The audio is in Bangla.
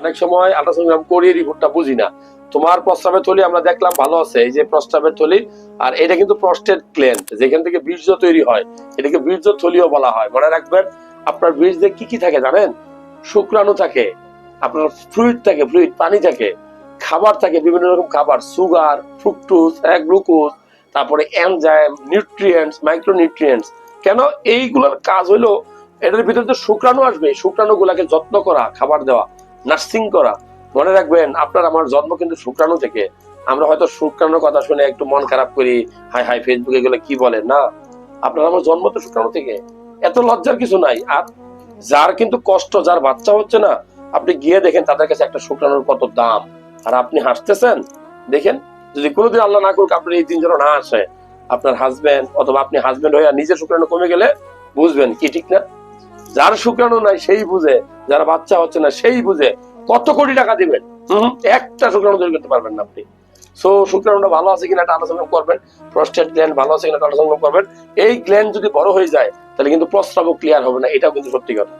অনেক সময় আল্ট্রাসোনোগ্রাম করিয়ে রিপোর্টটা বুঝি না। তোমার প্রস্রাবের থলি আমরা দেখলাম ভালো আছে, এই যে প্রস্রাবের থলি, আর এটা কিন্তু প্রস্টেট গ্ল্যান্ড যেখান থেকে বীর্য তৈরি হয়, এটাকে বীর্য থলিও বলা হয়। মনে রাখবেন, আপনার বীর্যে কি কি থাকে জানেন? শুক্রাণু থাকে, আপনার ফ্লুইড থাকে ফ্লুইড পানি থাকে, খাবার থাকে, বিভিন্ন রকম খাবার সুগার ফ্রুক্টোজ গ্লুকোজ তারপরে এনজাইম নিউট্রিয়েন্টস মাইক্রোনিউট্রিয়েন্টস কেন? এইগুলোর কাজ হলো, এটার ভিতরে তো শুক্রাণু আসবে শুক্রাণু গুলাকে যত্ন করা, খাবার দেওয়া। নার্সিং করা। মনে রাখবেন, আপনার আমার জন্ম কিন্তু শুক্রাণু থেকে। আমরা হয়তো শুক্রাণুর কথা শুনে একটু মন খারাপ করি হাই হাই ফেসবুকে গেলে কি বলে? না, আপনার আমার জন্ম তো শুক্রাণু থেকে। এত লজ্জার কিছু নাই। আর যার কিন্তু কষ্ট, যার বাচ্চা হচ্ছে না, আপনি গিয়ে দেখেন তাদের কাছে একটা শুক্রাণুর কত দাম। আর আপনি হাসতেছেন? দেখেন, যদি কোনোদিন আল্লাহ না করুক, আপনার এই দিন যেন না আসে। আপনার হাজবেন্ড অথবা আপনি হাজবেন্ড হয়ে নিজের শুক্রাণু কমে গেলে বুঝবেন কি ঠিক না? যার শুক্রাণু নাই সেই বুঝে যার বাচ্চা হচ্ছে না সেই বুঝে কত কোটি টাকা দিবেন? হুম, একটা শুক্রাণু তৈরি করতে পারবেন না আপনি। সো শুক্রাণুটা ভালো আছে কিনা একটা আলোচনা করবেন। প্রস্টেট গ্ল্যান্ড ভালো আছে কিনা একটা আলোচনা করবেন। এই গ্ল্যান্ড যদি বড় হয়ে যায় তাহলে কিন্তু প্রস্রাবও ক্লিয়ার হবে না এটাও কিন্তু সত্যি কথা।